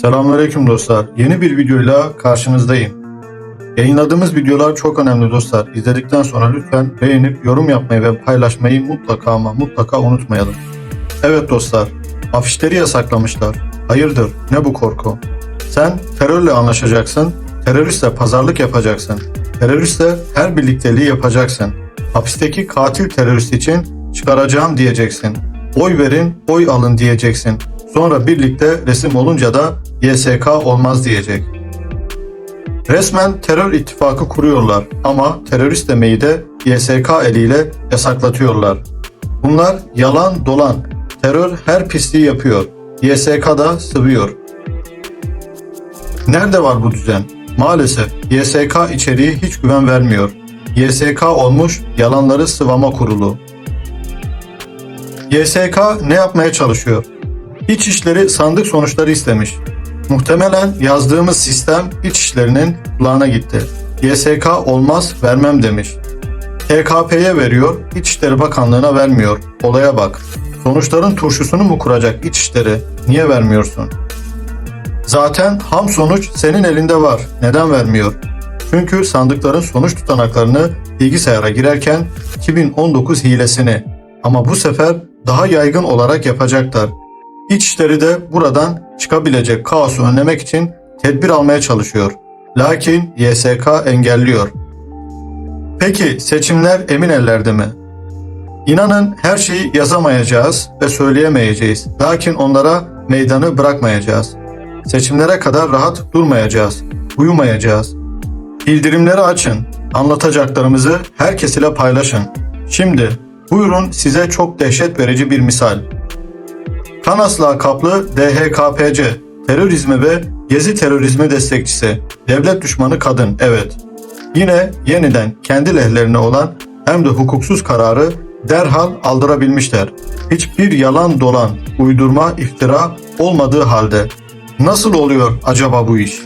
Selamünaleyküm dostlar. Yeni bir videoyla karşınızdayım. Yayınladığımız videolar çok önemli dostlar. İzledikten sonra lütfen beğenip yorum yapmayı ve paylaşmayı mutlaka ama mutlaka unutmayalım. Evet dostlar, afişleri yasaklamışlar. Hayırdır, ne bu korku? Sen terörle anlaşacaksın, teröristle pazarlık yapacaksın. Teröristle her birlikteliği yapacaksın. Hapisteki katil terörist için çıkaracağım diyeceksin. Oy verin, oy alın diyeceksin. Sonra birlikte resim olunca da YSK olmaz diyecek. Resmen terör ittifakı kuruyorlar ama terörist demeyi de YSK eliyle yasaklatıyorlar. Bunlar yalan dolan. Terör her pisliği yapıyor. YSK da sıvıyor. Nerede var bu düzen? Maalesef YSK içeriği hiç güven vermiyor. YSK olmuş yalanları sıvama kurulu. YSK ne yapmaya çalışıyor? İç işleri sandık sonuçları istemiş. Muhtemelen yazdığımız sistem iç işlerinin kulağına gitti. YSK olmaz vermem demiş. TKP'ye veriyor, İçişleri Bakanlığı'na vermiyor. Olaya bak. Sonuçların turşusunu mu kuracak İçişleri? Niye vermiyorsun? Zaten ham sonuç senin elinde var. Neden vermiyor? Çünkü sandıkların sonuç tutanaklarını bilgisayara girerken 2019 hilesini ama bu sefer daha yaygın olarak yapacaklar. İçişleri de buradan çıkabilecek kaosu önlemek için tedbir almaya çalışıyor. Lakin YSK engelliyor. Peki seçimler emin ellerde mi? İnanın her şeyi yazamayacağız ve söyleyemeyeceğiz. Lakin onlara meydanı bırakmayacağız. Seçimlere kadar rahat durmayacağız. Uyumayacağız. Bildirimleri açın. Anlatacaklarımızı herkes ile paylaşın. Şimdi buyurun size çok dehşet verici bir misal. Kanas lakaplı DHKPC, terörizmi ve gezi terörizmi destekçisi, devlet düşmanı kadın, evet. Yine yeniden kendi lehlerine olan hem de hukuksuz kararı derhal aldırabilmişler. Hiçbir yalan dolan, uydurma, iftira olmadığı halde. Nasıl oluyor acaba bu iş?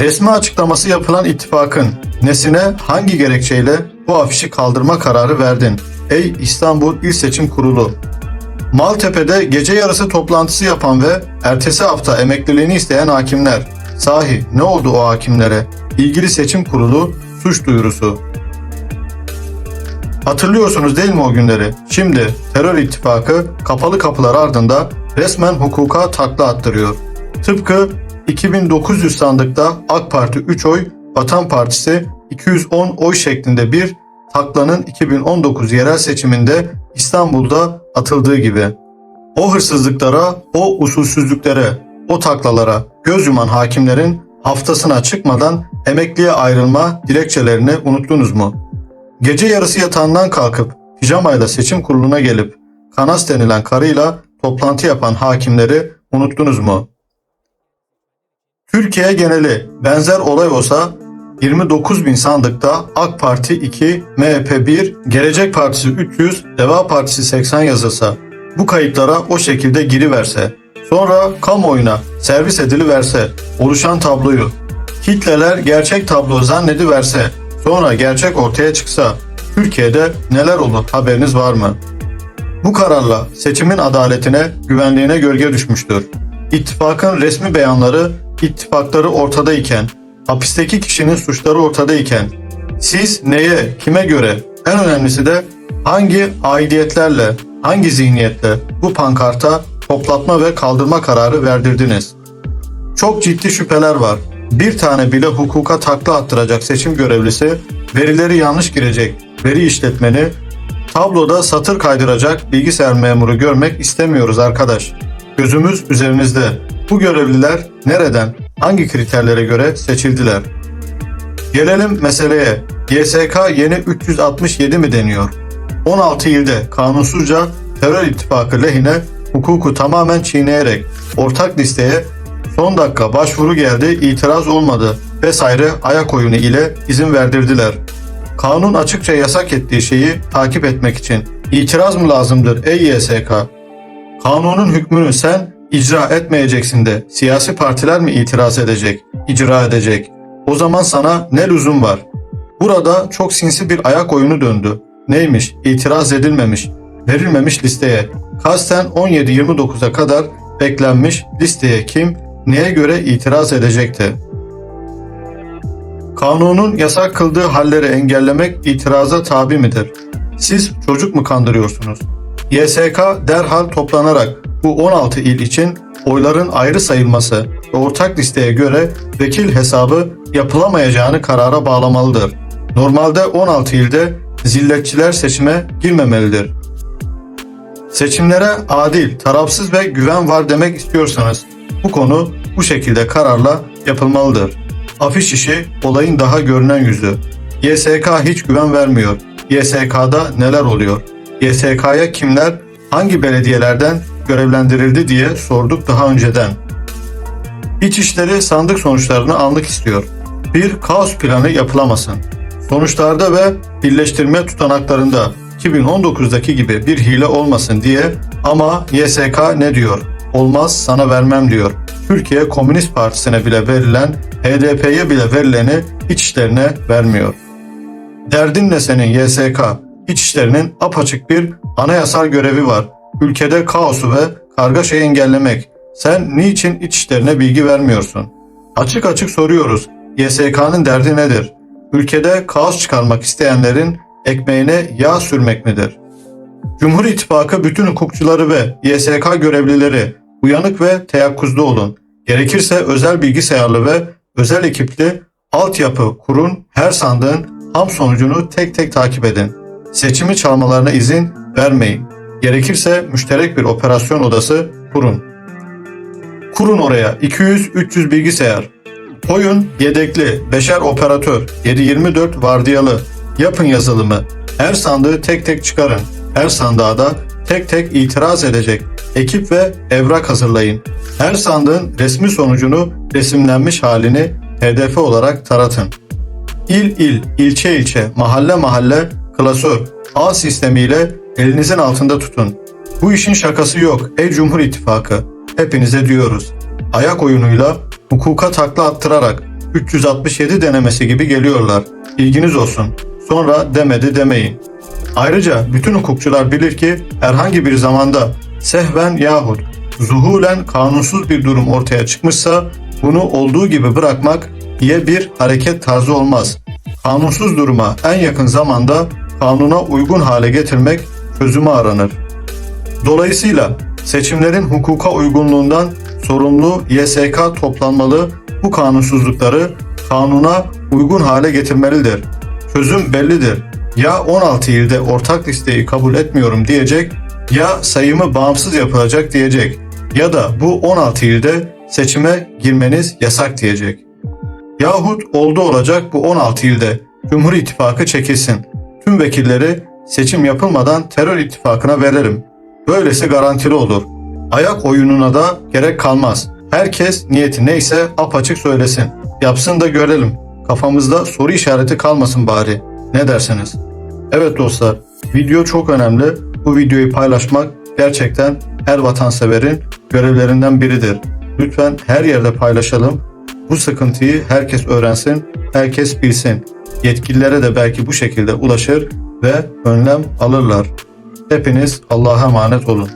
Resmi açıklaması yapılan ittifakın nesine hangi gerekçeyle bu afişi kaldırma kararı verdin? Ey İstanbul İl Seçim Kurulu, Maltepe'de gece yarısı toplantısı yapan ve ertesi hafta emekliliğini isteyen hakimler. Sahi ne oldu o hakimlere? İlgili seçim kurulu suç duyurusu. Hatırlıyorsunuz değil mi o günleri? Şimdi terör ittifakı kapalı kapılar ardında resmen hukuka takla attırıyor. Tıpkı 2900 sandıkta AK Parti 3 oy, Vatan Partisi 210 oy şeklinde bir taklanın 2019 yerel seçiminde İstanbul'da atıldığı gibi. O hırsızlıklara, o usulsüzlüklere, o taklalara göz yuman hakimlerin haftasına çıkmadan emekliye ayrılma dilekçelerini unuttunuz mu? Gece yarısı yatağından kalkıp pijamayla seçim kuruluna gelip Kanas denilen karıyla toplantı yapan hakimleri unuttunuz mu? Türkiye geneli benzer olay olsa 29 bin sandıkta AK Parti 2, MHP 1, Gelecek Partisi 300, Deva Partisi 80 yazılsa, bu kayıtlara o şekilde giriverse, sonra kamuoyuna servis ediliverse, oluşan tabloyu, kitleler gerçek tablo zannediverse, sonra gerçek ortaya çıksa, Türkiye'de neler olur haberiniz var mı? Bu kararla seçimin adaletine, güvenliğine gölge düşmüştür. İttifakın resmi beyanları ittifakları ortadayken, hapisteki kişinin suçları ortadayken, siz neye, kime göre, en önemlisi de hangi aidiyetlerle, hangi zihniyetle bu pankarta toplatma ve kaldırma kararı verdirdiniz? Çok ciddi şüpheler var. Bir tane bile hukuka takla attıracak seçim görevlisi, verileri yanlış girecek veri işletmeni, tabloda satır kaydıracak bilgisayar memuru görmek istemiyoruz arkadaş. Gözümüz üzerinizde. Bu görevliler nereden, hangi kriterlere göre seçildiler? Gelelim meseleye. YSK yeni 367 mi deniyor? 16 ilde kanunsuzca terör ittifakı lehine hukuku tamamen çiğneyerek ortak listeye son dakika başvuru geldi itiraz olmadı vesaire ayak oyunu ile izin verdirdiler. Kanun açıkça yasak ettiği şeyi takip etmek için itiraz mı lazımdır ey YSK? Kanunun hükmünü sen icra etmeyeceksin de siyasi partiler mi itiraz edecek, icra edecek? O zaman sana ne lüzum var? Burada çok sinsi bir ayak oyunu döndü. Neymiş? İtiraz edilmemiş, verilmemiş listeye. Kasten 17-29'a kadar beklenmiş listeye kim neye göre itiraz edecekti? Kanunun yasak kıldığı halleri engellemek itiraza tabi midir? Siz çocuk mu kandırıyorsunuz? YSK derhal toplanarak bu 16 il için oyların ayrı sayılması ve ortak listeye göre vekil hesabı yapılamayacağını karara bağlamalıdır. Normalde 16 ilde zilletçiler seçime girmemelidir. Seçimlere adil, tarafsız ve güven var demek istiyorsanız bu konu bu şekilde kararla yapılmalıdır. Afiş işi olayın daha görünen yüzü. YSK hiç güven vermiyor. YSK'da neler oluyor? YSK'ya kimler hangi belediyelerden görevlendirildi diye sorduk daha önceden. İçişleri sandık sonuçlarını anlık istiyor. Bir kaos planı yapılamasın. Sonuçlarda ve birleştirme tutanaklarında 2019'daki gibi bir hile olmasın diye ama YSK ne diyor? Olmaz sana vermem diyor. Türkiye Komünist Partisi'ne bile verilen, HDP'ye bile verileni içişlerine vermiyor. Derdin ne senin YSK? İçişlerinin apaçık bir anayasal görevi var. Ülkede kaosu ve kargaşayı engellemek. Sen niçin içişlerine bilgi vermiyorsun? Açık açık soruyoruz. YSK'nın derdi nedir? Ülkede kaos çıkarmak isteyenlerin ekmeğine yağ sürmek midir? Cumhur İttifakı bütün hukukçuları ve YSK görevlileri uyanık ve teyakkuzda olun. Gerekirse özel bilgisayarlı ve özel ekipli altyapı kurun, her sandığın ham sonucunu tek tek takip edin. Seçimi çalmalarına izin vermeyin. Gerekirse müşterek bir operasyon odası kurun. Kurun oraya 200-300 bilgisayar. Koyun yedekli, beşer operatör, 7-24 vardiyalı. Yapın yazılımı. Her sandığı tek tek çıkarın. Her sandığa da tek tek itiraz edecek ekip ve evrak hazırlayın. Her sandığın resmi sonucunu resimlenmiş halini hedef olarak taratın. İl il, ilçe ilçe, mahalle mahalle, klasör, ağ sistemiyle elinizin altında tutun. Bu işin şakası yok ey Cumhur İttifakı. Hepinize diyoruz. Ayak oyunuyla hukuka takla attırarak 367 denemesi gibi geliyorlar. İlginiz olsun. Sonra demedi demeyin. Ayrıca bütün hukukçular bilir ki herhangi bir zamanda sehven yahut zuhulen kanunsuz bir durum ortaya çıkmışsa bunu olduğu gibi bırakmak diye bir hareket tarzı olmaz. Kanunsuz duruma en yakın zamanda kanuna uygun hale getirmek çözümü aranır. Dolayısıyla seçimlerin hukuka uygunluğundan sorumlu YSK toplanmalı bu kanunsuzlukları kanuna uygun hale getirmelidir. Çözüm bellidir. Ya 16 ilde ortak listeyi kabul etmiyorum diyecek ya sayımı bağımsız yapılacak diyecek ya da bu 16 ilde seçime girmeniz yasak diyecek. Yahut oldu olacak bu 16 ilde Cumhur İttifakı çekilsin. Tüm vekilleri seçim yapılmadan terör ittifakına verelim. Böylesi garantili olur. Ayak oyununa da gerek kalmaz. Herkes niyeti neyse apaçık söylesin. Yapsın da görelim. Kafamızda soru işareti kalmasın bari. Ne dersiniz? Evet dostlar, video çok önemli. Bu videoyu paylaşmak gerçekten her vatanseverin görevlerinden biridir. Lütfen her yerde paylaşalım. Bu sıkıntıyı herkes öğrensin, herkes bilsin. Yetkililere de belki bu şekilde ulaşır ve önlem alırlar. Hepiniz Allah'a emanet olun.